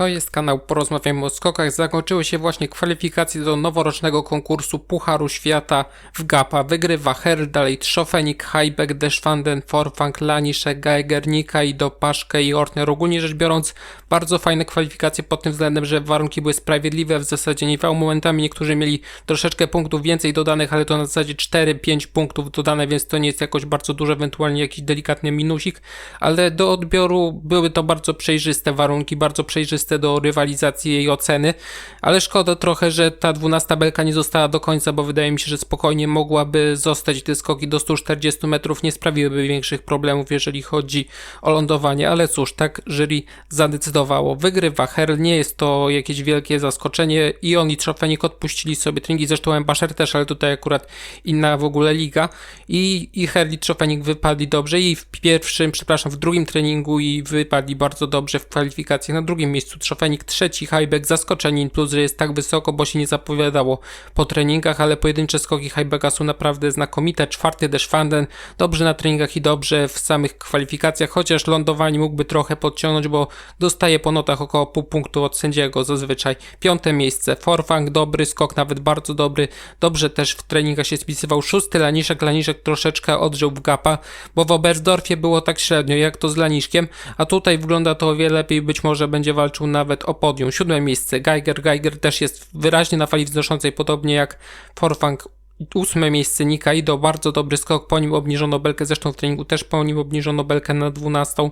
To jest kanał Porozmawiamy o skokach. Zakończyły się właśnie kwalifikacje do noworocznego konkursu Pucharu Świata w GAPA. Wygrywa Herl, dalej Trzofenik, Heibeck, Deschwanden, Forfang, Laniszek, Geiger, Nika i do Paszkę i Ortner. Ogólnie rzecz biorąc, bardzo fajne kwalifikacje pod tym względem, że warunki były sprawiedliwe. W zasadzie nie wał momentami niektórzy mieli troszeczkę punktów więcej dodanych, ale to na zasadzie 4-5 punktów dodane, więc to nie jest jakoś bardzo dużo, ewentualnie jakiś delikatny minusik, ale do odbioru były to bardzo przejrzyste warunki, bardzo przejrzyste do rywalizacji jej oceny, ale szkoda trochę, że ta 12 belka nie została do końca, bo wydaje mi się, że spokojnie mogłaby zostać. Te skoki do 140 metrów nie sprawiłyby większych problemów, jeżeli chodzi o lądowanie, ale cóż, tak jury zadecydowało. Wygrywa Herl, nie jest to jakieś wielkie zaskoczenie i on i Trofenik odpuścili sobie treningi, zresztą Embasher też, ale tutaj akurat inna w ogóle liga i, i Herl i Trofenik wypadli dobrze i w pierwszym, przepraszam, w drugim treningu i wypadli bardzo dobrze w kwalifikacjach na drugim miejscu Trofenik trzeci, Highback zaskoczeni, plus że jest tak wysoko, bo się nie zapowiadało po treningach, ale pojedyncze skoki Highbacka są naprawdę znakomite. Czwarty Deschwanden, dobrze na treningach i dobrze w samych kwalifikacjach, chociaż lądowanie mógłby trochę podciągnąć, bo dostaje po notach około pół punktu od sędziego zazwyczaj. Piąte miejsce, Forfang, dobry skok, nawet bardzo dobry, dobrze też w treningach się spisywał. Szósty Laniszek, Laniszek troszeczkę odżył w gapa, bo w Oberstdorfie było tak średnio, jak to z Laniszkiem, a tutaj wygląda to o wiele lepiej, być może będzie walczył nawet o podium. Siódme miejsce, Geiger, Geiger też jest wyraźnie na fali wznoszącej, podobnie jak Forfang ósme miejsce Nikaido, bardzo dobry skok, po nim obniżono belkę, zresztą w treningu też po nim obniżono belkę na 12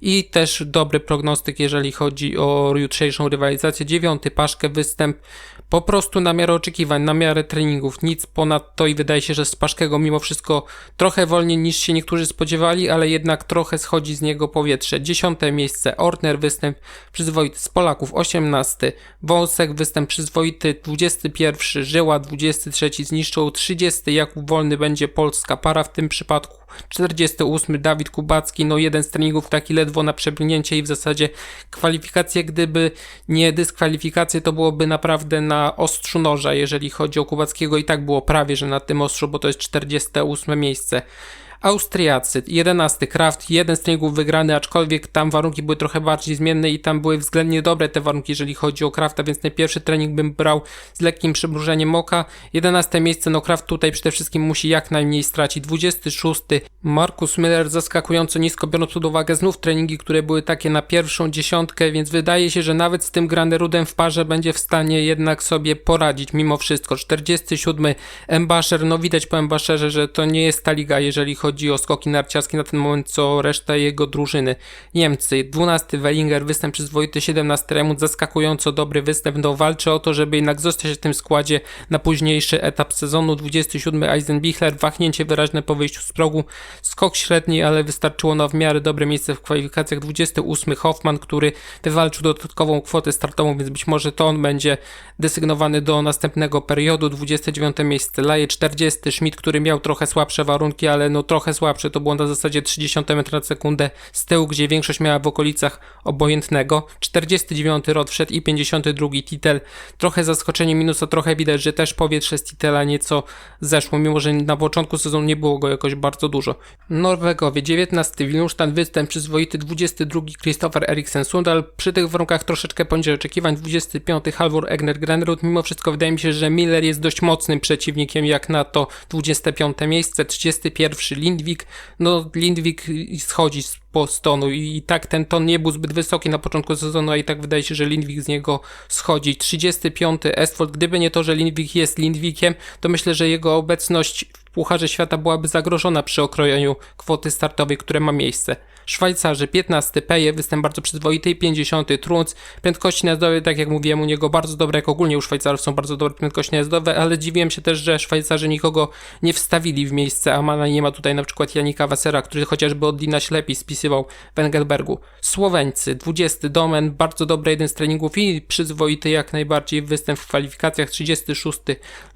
i też dobry prognostyk, jeżeli chodzi o jutrzejszą rywalizację. Dziewiąty Paszkę występ po prostu na miarę oczekiwań, na miarę treningów, nic ponad to i wydaje się, że z Paszkego mimo wszystko trochę wolniej niż się niektórzy spodziewali, ale jednak trochę schodzi z niego powietrze. Dziesiąte miejsce Ortner, występ przyzwoity z Polaków, 18. Wąsek, występ przyzwoity, 21. Żyła, 23. Zniszczył 30. Jakub Wolny będzie polska para w tym przypadku. 48. Dawid Kubacki, no jeden z treningów taki ledwo na przebrnięcie i w zasadzie kwalifikacje, gdyby nie dyskwalifikacje, to byłoby naprawdę na ostrzu noża, jeżeli chodzi o Kubackiego i tak było prawie, że na tym ostrzu, bo to jest 48 miejsce. Austriacy, 11 Kraft, jeden z treningów wygrany, aczkolwiek tam warunki były trochę bardziej zmienne i tam były względnie dobre te warunki, jeżeli chodzi o Krafta, więc ten pierwszy trening bym brał z lekkim przymrużeniem oka. 11 miejsce, no Kraft tutaj przede wszystkim musi jak najmniej stracić. 26 Markus Miller zaskakująco nisko, biorąc pod uwagę znów treningi, które były takie na pierwszą dziesiątkę, więc wydaje się, że nawet z tym Granerudem w parze będzie w stanie jednak sobie poradzić mimo wszystko. 47 Embasher, no widać po Embasherze, że to nie jest ta liga, jeżeli chodzi chodzi o skoki narciarskie na ten moment, co reszta jego drużyny. Niemcy, 12 Wellinger, występ przyzwoity, 17 Remut, zaskakująco dobry występ, no walczy o to, żeby jednak zostać w tym składzie na późniejszy etap sezonu. 27 Eisenbichler, wahnięcie wyraźne po wyjściu z progu, skok średni, ale wystarczyło na w miarę dobre miejsce w kwalifikacjach. 28 Hoffman, który wywalczył dodatkową kwotę startową, więc być może to on będzie desygnowany do następnego periodu. 29 miejsce Laje, 40 Schmidt, który miał trochę słabsze warunki, ale no trochę trochę słabsze, to było na zasadzie 30 metra na sekundę z tyłu, gdzie większość miała w okolicach obojętnego. 49 rod wszedł i 52 titel. Trochę zaskoczenie minusa, trochę widać, że też powietrze z titela nieco zeszło, mimo że na początku sezonu nie było go jakoś bardzo dużo. Norwegowie 19 Wilnusztan, występ przyzwoity 22 Christopher Eriksen Sundal, przy tych warunkach troszeczkę poniżej oczekiwań 25 Halvor Egner Grenrud, mimo wszystko wydaje mi się, że Miller jest dość mocnym przeciwnikiem jak na to 25 miejsce, 31 Lindwik, no Lindwik schodzi z Bostonu i tak ten ton nie był zbyt wysoki na początku sezonu, a i tak wydaje się, że Lindwik z niego schodzi. 35. Estfold, gdyby nie to, że Lindwik jest Lindwikiem, to myślę, że jego obecność w Pucharze Świata byłaby zagrożona przy okrojeniu kwoty startowej, które ma miejsce. Szwajcarzy 15 Peje, występ bardzo przyzwoity, 50 Trunc, prędkości najazdowe, tak jak mówiłem, u niego bardzo dobre, jak ogólnie u Szwajcarów są bardzo dobre prędkości najazdowe, ale dziwiłem się też, że Szwajcarzy nikogo nie wstawili w miejsce Amana, nie ma tutaj na przykład Janika Wasera, który chociażby od Dina ślepi spisywał w Engelbergu. Słoweńcy 20 Domen, bardzo dobry jeden z treningów i przyzwoity jak najbardziej występ w kwalifikacjach, 36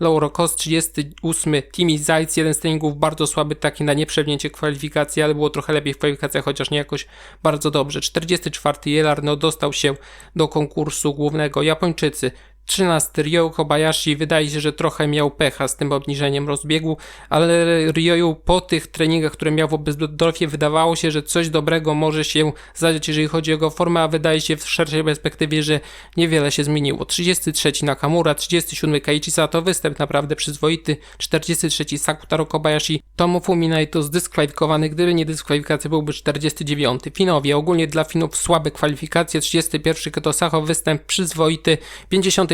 Lauro Kos, 38 Timi Zajc, jeden z treningów bardzo słaby, taki na nieprzewnięcie kwalifikacji, ale było trochę lepiej w kwalifikacjach, chociaż nie jakoś bardzo dobrze. 44 Jelar no, dostał się do konkursu głównego. Japończycy 13 Ryo Kobayashi wydaje się, że trochę miał pecha z tym obniżeniem rozbiegu, ale Ryoyu po tych treningach, które miał w Oberstdorfie wydawało się, że coś dobrego może się zdarzyć, jeżeli chodzi o jego formę, a wydaje się w szerszej perspektywie, że niewiele się zmieniło. 33 Nakamura, 37 Keiichi Sato, występ naprawdę przyzwoity, 43 Sakutaro Kobayashi, Tomofu Minaito zdyskwalifikowany, gdyby nie dyskwalifikacja byłby 49. Finowie, ogólnie dla Finów słabe kwalifikacje, 31 Keto Sacho, występ przyzwoity,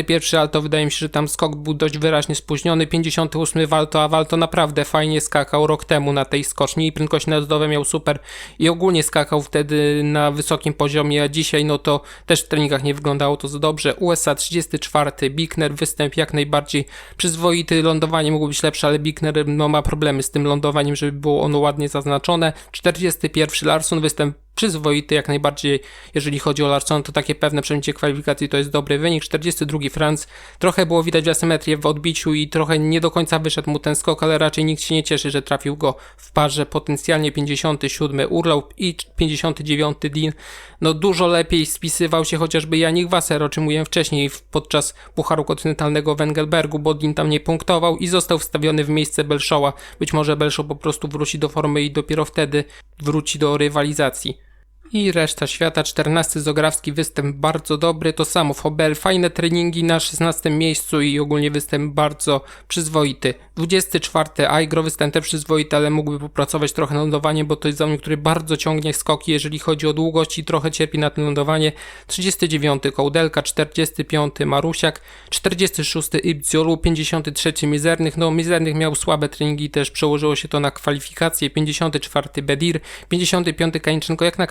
51 ale to wydaje mi się, że tam skok był dość wyraźnie spóźniony, 58 Walto, a Walto naprawdę fajnie skakał rok temu na tej skoczni i prędkość najazdowe miał super i ogólnie skakał wtedy na wysokim poziomie, a dzisiaj no to też w treningach nie wyglądało to za dobrze. USA 34, Bickner, występ jak najbardziej przyzwoity, lądowanie mogło być lepsze, ale Bickner no, ma problemy z tym lądowaniem, żeby było ono ładnie zaznaczone. 41 Larson, występ przyzwoity jak najbardziej, jeżeli chodzi o Larson, to takie pewne przejęcie kwalifikacji to jest dobry wynik. 42 Franz, trochę było widać asymetrię w odbiciu i trochę nie do końca wyszedł mu ten skok, ale raczej nikt się nie cieszy, że trafił go w parze. Potencjalnie 57 Urlaub i 59 Dean. No dużo lepiej spisywał się chociażby Janik Wasser, o czym mówiłem wcześniej podczas Pucharu Kontynentalnego w Engelbergu, bo Dean tam nie punktował i został wstawiony w miejsce Belshowa. Być może Belshow po prostu wróci do formy i dopiero wtedy wróci do rywalizacji i reszta świata. 14 Zograwski występ bardzo dobry, to samo Hobel, fajne treningi na 16 miejscu i ogólnie występ bardzo przyzwoity. 24 Aigro występ też przyzwoity, ale mógłby popracować trochę na lądowanie, bo to jest zawodnik, który bardzo ciągnie skoki, jeżeli chodzi o długość i trochę cierpi na tym lądowanie. 39 Kołdelka, 45 Marusiak, 46 Ibziolu, 53 Mizernych, no Mizernych miał słabe treningi też przełożyło się to na kwalifikacje. 54 Bedir, 55 Kaniczynko, jak na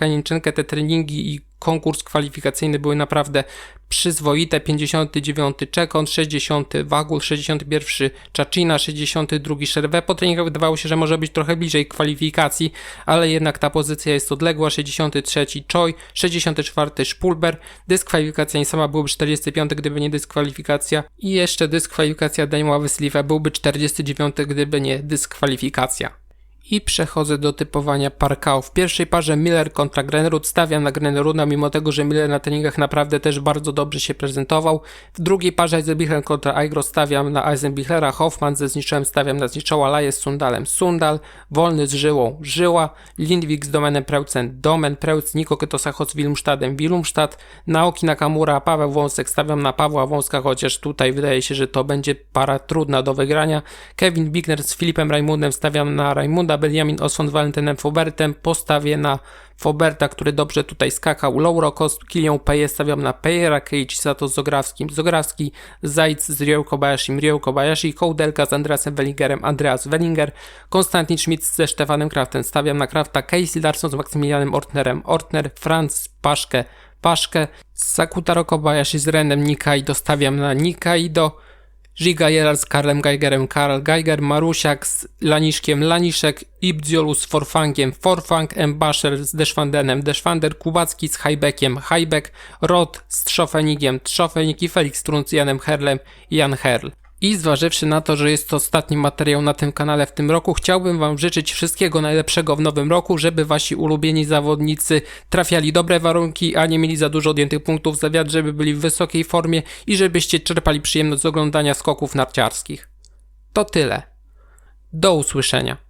Te treningi i konkurs kwalifikacyjny były naprawdę przyzwoite. 59 Czekon, 60 Wagul, 61 Czaczina, 62 Szerwe. Po treningach wydawało się, że może być trochę bliżej kwalifikacji, ale jednak ta pozycja jest odległa. 63 Choi, 64 Szpulber. Dyskwalifikacja sama byłoby 45, gdyby nie dyskwalifikacja. I jeszcze dyskwalifikacja Daniela Wysliwa byłby 49, gdyby nie dyskwalifikacja. I przechodzę do typowania Parkao. W pierwszej parze Miller kontra Grenrud. Stawiam na Grenruda, mimo tego, że Miller na treningach naprawdę też bardzo dobrze się prezentował. W drugiej parze Eisenbichler kontra Aigro stawiam na Eisenbichlera, Hoffman ze zniszczem stawiam na zniczoła, Laje z Sundalem, Sundal, Wolny z Żyłą, Żyła, Lindwik z Domenem Preucen, Domen, Preuc, Niko Kytosacho z Wilmstadem, Wilmstad, Naoki Nakamura, Paweł Wąsek. Stawiam na Pawła Wąska, chociaż tutaj wydaje się, że to będzie para trudna do wygrania. Kevin Bigner z Filipem Raimundem stawiam na Raimunda, Benjamin Oswald Walentynem Fobertem postawię na Foberta, który dobrze tutaj skakał. Low cost, Kilią Peje stawiam na Pejera, Keiichi Sato z Zograwskim, Zograwski, Zajc z Ryo Kobayashi, Ryo Kobayashi, Kołdelka z Andreasem Wellingerem, Andreas Wellinger, Konstantin Schmidt ze Stefanem Kraftem, stawiam na Krafta, Casey Larson z Maksymilianem Ortnerem, Ortner, Franz Paszkę, Paszkę, Sakutaro Kobayashi z Renem Nikaido, stawiam na Nikaido, Giga Gerard z Karlem Geigerem, Karl Geiger, Marusiak z Laniszkiem, Laniszek, Ibdziolu z Forfangiem, Forfang, Embasher z Deszwandenem, Deszwander, Kubacki z Hajbekiem, Hajbek, Rod z Trzofenigiem, Trzofenik i Felix Trun z Janem Herlem, Jan Herl. I zważywszy na to, że jest to ostatni materiał na tym kanale w tym roku, chciałbym Wam życzyć wszystkiego najlepszego w nowym roku, żeby Wasi ulubieni zawodnicy trafiali dobre warunki, a nie mieli za dużo odjętych punktów za wiatr, żeby byli w wysokiej formie i żebyście czerpali przyjemność z oglądania skoków narciarskich. To tyle. Do usłyszenia.